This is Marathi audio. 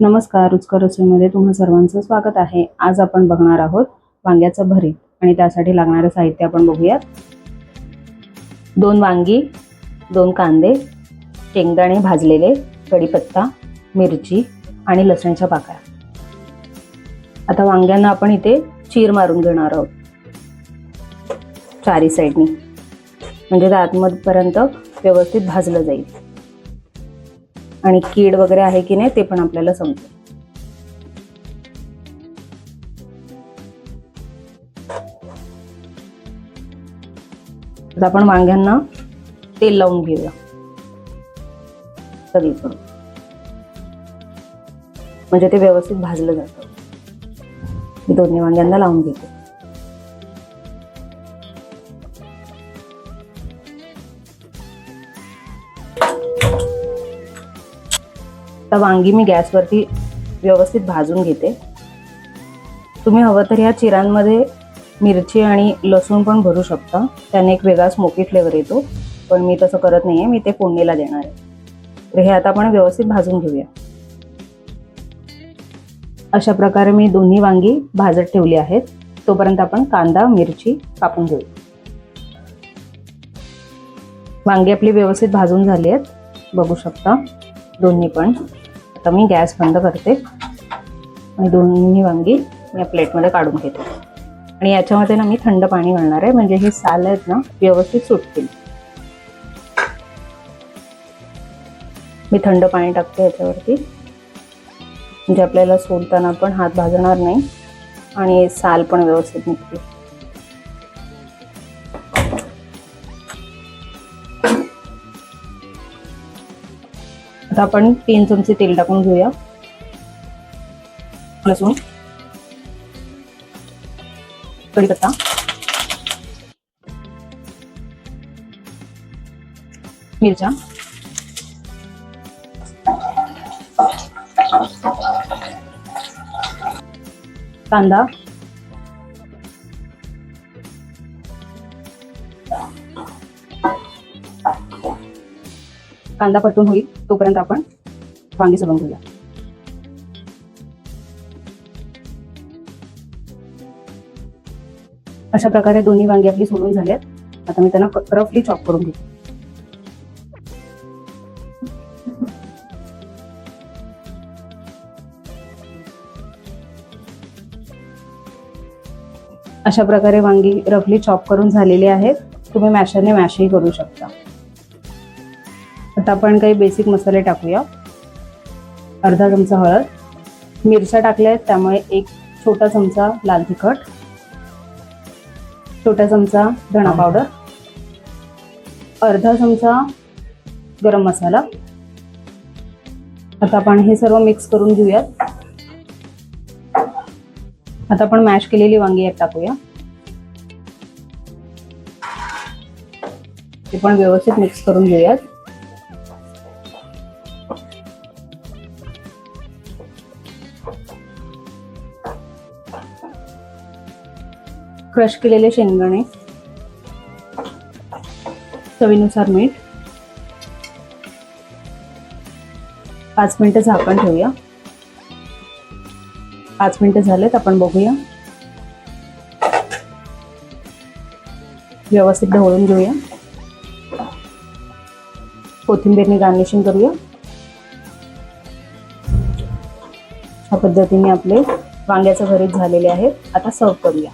नमस्कार रुचकर रसोईमध्ये तुम्हा सर्वांचं स्वागत आहे. आज आपण बघणार आहोत वांग्याचं भरीत आणि त्यासाठी लागणारं साहित्य आपण बघूयात. दोन वांगी दोन कांदे शेंगदाणे भाजलेले कढीपत्ता मिरची आणि लसणाच्या पाकळ्या. आता वांग्यांना आपण इथे चीर मारून घेणार आहोत. चारी साईडनी म्हणजे ते आतमधपर्यंत व्यवस्थित भाजलं जाईल. आणि कीड वगैरे आहे की नाही ते पण आपल्याला समजेल आपण वांग्यांना तेल लावून घेऊया. सगळीकडून. म्हणजे ते व्यवस्थित भाजलं जातं. मी दोन्ही वांग्यांना लावून घेते. आता वांगी मी गॅसवरती व्यवस्थित भाजून घेते. तुम्ही हवं तर ह्या चिरांमध्ये मिरची आणि लसूण पण भरू शकता. त्याने एक वेगळा स्मोकी फ्लेवर येतो. पण मी तसं करत नाहीये. मी ते फोडणीला देणार आहे. तर हे आता आपण व्यवस्थित भाजून घेऊया. अशा प्रकारे मी दोन्ही वांगी भाजत ठेवली आहेत. तोपर्यंत आपण कांदा मिरची कापून घेऊ. वांगी आपली व्यवस्थित भाजून झाली आहेत. बघू शकता. दोन्ही पण. आता मी गॅस बंद करते. आणि दोन्ही वांगी या प्लेटमध्ये काढून घेते. आणि याच्यामध्ये ना मी थंड पाणी घालणार आहे. म्हणजे हे साल आहेत ना व्यवस्थित सुटतील. मी थंड पाणी टाकते याच्यावरती. म्हणजे आपल्याला सोडताना पण हात भाजणार नाही. आणि साल पण व्यवस्थित निघते आता आपण तीन चमचे तेल टाकून घेऊया. लसूण. कढीपत्ता मिरच्या. कांदा. कांदा परतून होईल तोपर्यंत आपण वांगी सोलून घेऊया. अशा प्रकारे दोन्ही वांगी आपली सोलून झाल्यात आता मी त्यांना रफली चॉप करून घेते. अशा प्रकारे वांगी रफली चॉप करून झालेली आहेत. तुम्ही मॅशरने मॅशही करू शकता. आता आपण काही बेसिक मसाले टाकूया. अर्धा चमचा हळद मिरच्या टाकल्या आहेत त्यामुळे एक छोटा चमचा लाल तिखट छोटा चमचा धणा पावडर अर्धा चमचा गरम मसाला. आता आपण हे सर्व मिक्स करून घेऊयात. आता आपण मॅश केलेली वांगी यात टाकूया. ते पण व्यवस्थित मिक्स करून घेऊयात. क्रश केलेले शेंगदाणे. चवीनुसार मीठ. पाच मिनिटं झाकण ठेवूया. पाच मिनिटं झालेत आपण बघूया. व्यवस्थित ढवळून घेऊया. कोथिंबीरने गार्निशिंग करूया. ह्या पद्धतीने आपले वांग्याचं भरीत झालेले आहेत. आता सर्व करूया.